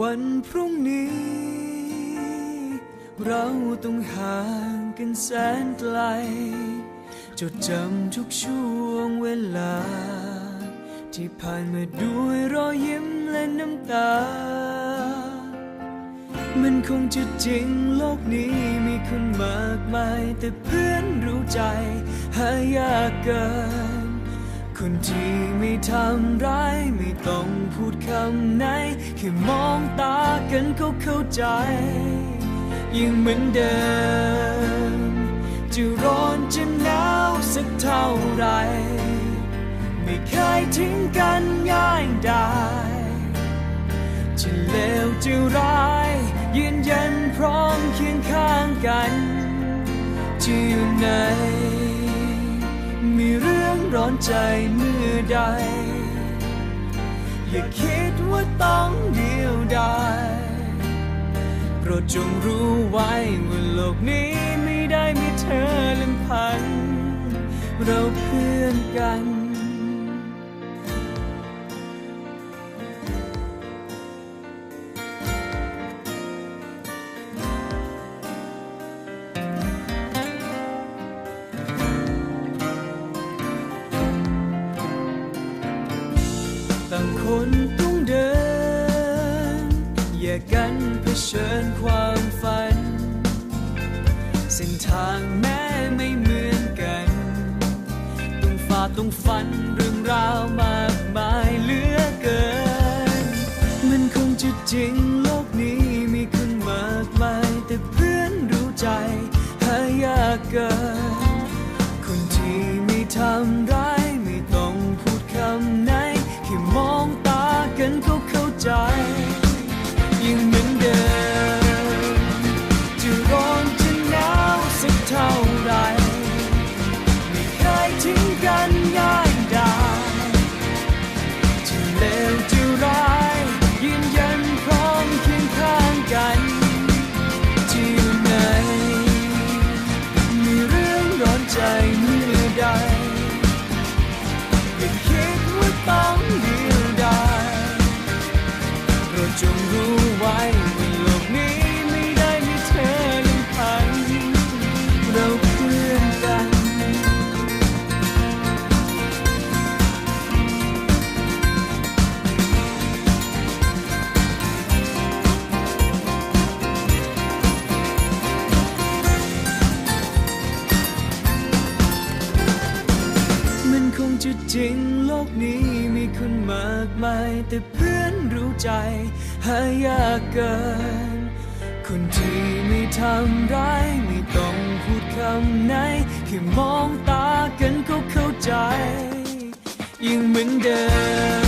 วันพรุ่งนี้ เราต้องห่างกันแสนไกล จดจำทุกช่วงเวลา ที่ผ่านมาด้วยรอยยิ้มและน้ำตา มันคงจะจริงโลกนี้มีคนมากมาย แต่เพื่อนรู้ใจ หายากเกิน คนที่ไม่ทำร้ายไม่ต้องพูดคำไหน แค่มองตากันก็เข้าใจ ยังเหมือนเดิม จะร้อนจะหนาวสักเท่าไร ไม่เคยทิ้งกันง่ายได้จะเลวจะร้ายยืนยันพร้อมเคียงข้างกันจะอยู่ไหน องร้อนใจเมื่อใด อย่าคิดว่าต้องเดียวดายโปรดจงรู้ไว้ว่าโลกนี้ไม่ได้มีเธอลำพัน เราเพื่อนกัน ต่างคนต้องเดินแยกกันเผชิญความฝัน เส้นทางแม้ไม่เหมือนกัน ต้องฝ่าต้องฟันเรื่องราวมากมายเหลือเกิน มันคงจะจริงโลกนี้มีคนมากมายแต่เพื่อนรู้ใจหายากเกิน คนที่ไม่ทำ นก็เข้าใจ จริงโลกนี้มีคนมากมาย แต่เพื่อนรู้ใจ หายากเกิน คนที่ไม่ทำร้ายไม่ต้องพูดคำไหนแค่มองตากันก็เข้าใจยังเหมือนเดิม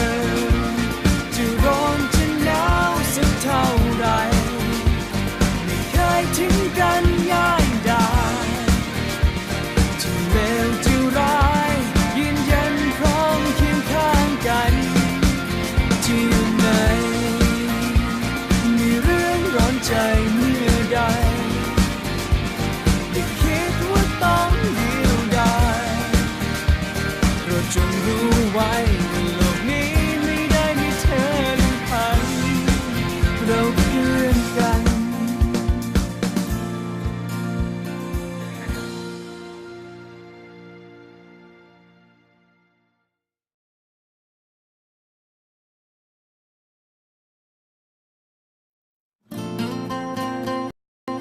卷入外面。